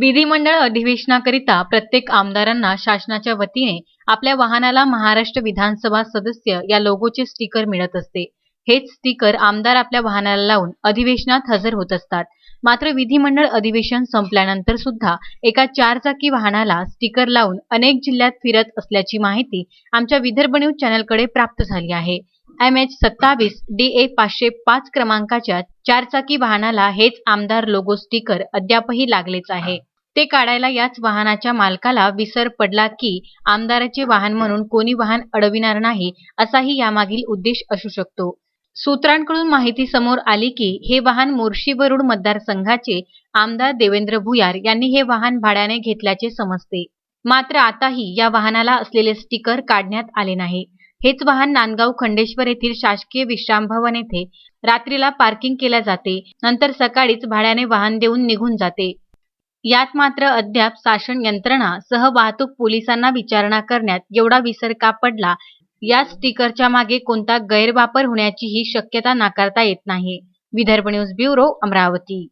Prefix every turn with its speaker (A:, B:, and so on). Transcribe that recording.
A: विधिमंडळ अधिवेशनाकरिता प्रत्येक आमदारांना शासनाच्या वतीने आपल्या वाहनाला महाराष्ट्र विधानसभा सदस्य या लोगोचे स्टिकर मिळत असते. हेच स्टिकर आमदार आपल्या वाहनाला लावून अधिवेशनात हजर होत असतात. मात्र विधिमंडळ अधिवेशन संपल्यानंतर सुद्धा एका चारचाकी वाहनाला स्टिकर लावून अनेक जिल्ह्यात फिरत असल्याची माहिती आमच्या विदर्भ न्यूज चॅनलकडे प्राप्त झाली आहे. एम एच सत्तावीस डी ए पाचशे पाच क्रमांकाच्या चारचाकी वाहनाला हेच आमदार लोगो स्टिकर अद्यापही लागलेच आहे. ते काढायला याच वाहनाच्या मालकाला विसर पडला की आमदाराचे वाहन म्हणून कोणी वाहन अडविणार नाही असाही यामागील उद्देश असू शकतो. सूत्रांकडून माहिती समोर आली की हे वाहन मोर्शी वरुड मतदारसंघाचे आमदार देवेंद्र भुयार यांनी हे वाहन भाड्याने घेतल्याचे समजते. मात्र आताही या वाहनाला असलेले स्टिकर काढण्यात आले नाही. हेच वाहन नांदगाव खंडेश्वर येथील शासकीय विश्रामभवन येथे रात्रीला पार्किंग केल्या जाते. नंतर सकाळीच भाड्याने वाहन देऊन निघून जाते. यात मात्र अद्याप शासन यंत्रणा सह वाहतूक पोलिसांना विचारणा करण्यात एवढा विसर का पडला? या स्टिकरच्या मागे कोणता गैरवापर होण्याची ही शक्यता नाकारता येत नाही. Vidarbha news bureau Amravati.